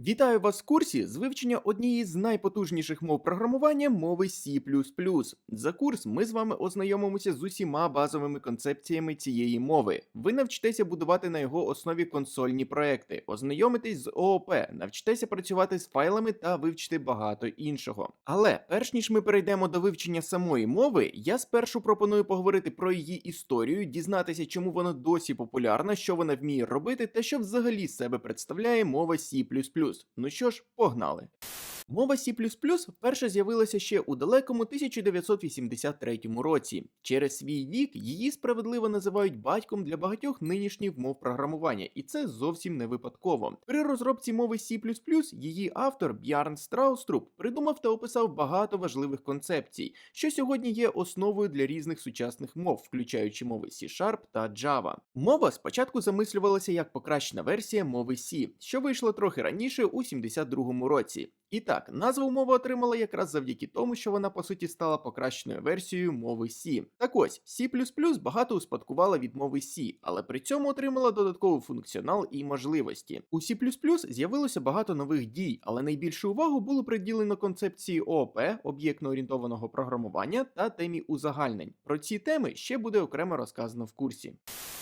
Вітаю вас в курсі з вивчення однієї з найпотужніших мов програмування мови C++. За курс ми з вами ознайомимося з усіма базовими концепціями цієї мови. Ви навчитеся будувати на його основі консольні проекти, ознайомитесь з ООП, навчитеся працювати з файлами та вивчити багато іншого. Але перш ніж ми перейдемо до вивчення самої мови, я спершу пропоную поговорити про її історію, дізнатися, чому вона досі популярна, що вона вміє робити та що взагалі з себе представляє мова C++. Ну що ж, погнали. Мова C++ вперше з'явилася ще у далекому 1983 році. Через свій вік її справедливо називають батьком для багатьох нинішніх мов програмування, і це зовсім не випадково. При розробці мови C++ її автор Бjarn Страуструп придумав та описав багато важливих концепцій, що сьогодні є основою для різних сучасних мов, включаючи мови C-Sharp та Java. Мова спочатку замислювалася як покращена версія мови C, що вийшла трохи раніше у 72-му році. І так, назву мова отримала якраз завдяки тому, що вона по суті стала покращеною версією мови C. Так ось, C++ багато успадкувала від мови C, але при цьому отримала додатковий функціонал і можливості. У C++ з'явилося багато нових дій, але найбільшу увагу було приділено концепції ООП, об'єктно орієнтованого програмування та темі узагальнень. Про ці теми ще буде окремо розказано в курсі.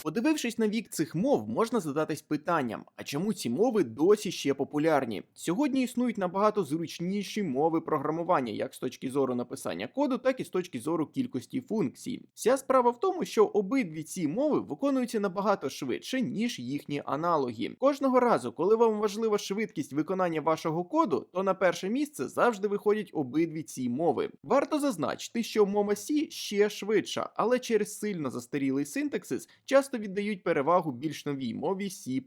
Подивившись на вік цих мов, можна задатись питанням: а чому ці мови досі ще популярні? Сьогодні існують набагато зручніші мови програмування, як з точки зору написання коду, так і з точки зору кількості функцій. Вся справа в тому, що обидві ці мови виконуються набагато швидше, ніж їхні аналоги. Кожного разу, коли вам важлива швидкість виконання вашого коду, то на перше місце завжди виходять обидві ці мови. Варто зазначити, що мова C ще швидша, але через сильно застарілий синтаксис часто віддають перевагу більш новій мові C++.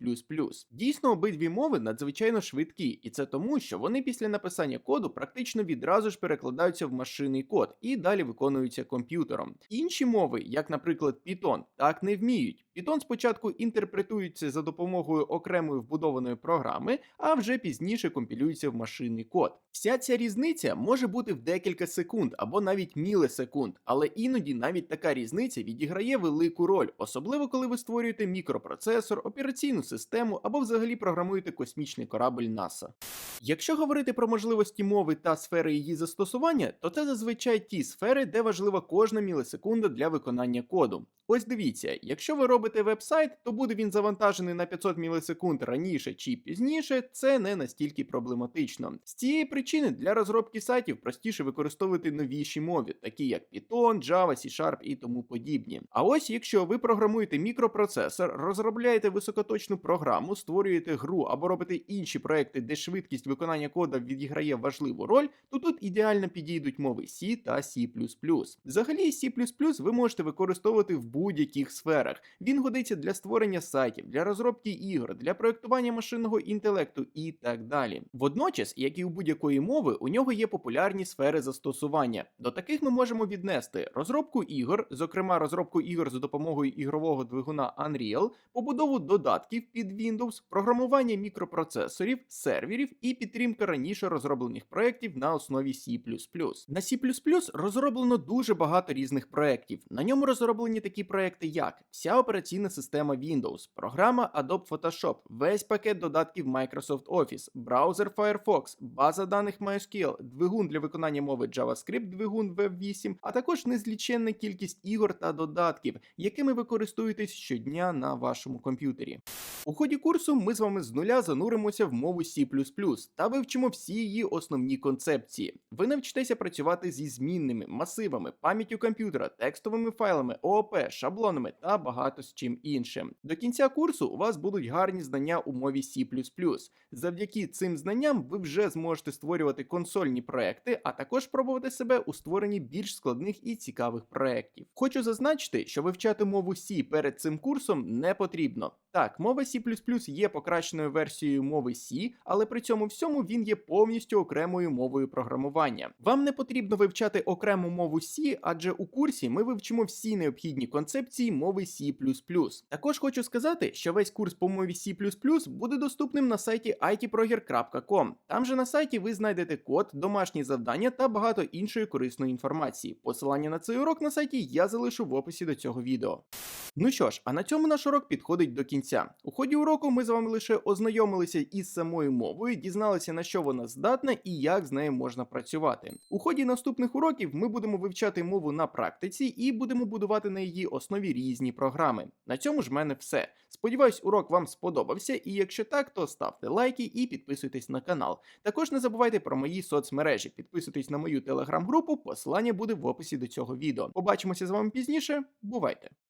Дійсно, обидві мови надзвичайно швидкі, і це тому, що вони після написання коду практично відразу ж перекладаються в машинний код і далі виконуються комп'ютером. Інші мови, як, наприклад, Python, так не вміють. Python спочатку інтерпретується за допомогою окремої вбудованої програми, а вже пізніше компілюється в машинний код. Вся ця різниця може бути в декілька секунд або навіть мілісекунд, але іноді навіть така різниця відіграє велику роль, особливо коли ви створюєте мікропроцесор, операційну систему або взагалі програмуєте космічний корабль НАСА. Якщо говорити про можливості мови та сфери її застосування, то це зазвичай ті сфери, де важлива кожна мілісекунда для виконання коду. Ось дивіться, якщо ви робите веб-сайт, то буде він завантажений на 500 мілісекунд раніше чи пізніше, це не настільки проблематично. З цієї причини для розробки сайтів простіше використовувати новіші мови, такі як Python, Java, C-Sharp і тому подібні. А ось якщо ви програмуєте мікропроцесор, розробляєте високоточну програму, створюєте гру або робите інші проекти, де швидкість виконання кода відіграє важливу роль, то тут ідеально підійдуть мови C та C++. Взагалі, C++ ви можете використовувати в будь-яких сферах. Він годиться для створення сайтів, для розробки ігор, для проектування машинного інтелекту і так далі. Водночас, як і у будь-якої мови, у нього є популярні сфери застосування. До таких ми можемо віднести розробку ігор, зокрема розробку ігор за допомогою ігрового двигуна Unreal, побудову додатків під Windows, програмування мікропроцесорів, серверів і підтримка раніше розроблених проєктів на основі C++. На C++ розроблено дуже багато різних проєктів. На ньому розроблені такі проекти, як вся операційна система Windows, програма Adobe Photoshop, весь пакет додатків Microsoft Office, браузер Firefox, база даних MySQL, двигун для виконання мови JavaScript, двигун Web8, а також незліченна кількість ігор та додатків, якими ви користуєтесь щодня на вашому комп'ютері. У ході курсу ми з вами з нуля зануримося в мову C++ та вивчимо всі її основні концепції. Ви навчитеся працювати зі змінними, масивами, пам'яттю комп'ютера, текстовими файлами, ООП, шаблонами та багато з чим іншим. До кінця курсу у вас будуть гарні знання у мові C++. Завдяки цим знанням ви вже зможете створювати консольні проекти, а також пробувати себе у створенні більш складних і цікавих проєктів. Хочу зазначити, що вивчати мову C перед цим курсом не потрібно. Так, мова C++ є покращеною версією мови C, але при цьому всьому він є повністю окремою мовою програмування. Вам не потрібно вивчати окрему мову C, адже у курсі ми вивчимо всі необхідні концепції мови C++. Також хочу сказати, що весь курс по мові C++ буде доступним на сайті itproger.com. Там же на сайті ви знайдете код, домашні завдання та багато іншої корисної інформації. Посилання на цей урок на сайті я залишу в описі до цього відео. Ну що ж, а на цьому наш урок підходить до кінця. У ході уроку ми з вами лише ознайомилися із самою мовою, дізналися на що вона здатна і як з нею можна працювати. У ході наступних уроків ми будемо вивчати мову на практиці і будемо будувати на її основі різні програми. На цьому ж мене все. Сподіваюсь, урок вам сподобався, і якщо так, то ставте лайки і підписуйтесь на канал. Також не забувайте про мої соцмережі, підписуйтесь на мою телеграм-групу, посилання буде в описі до цього відео. Побачимося з вами пізніше. Бувайте!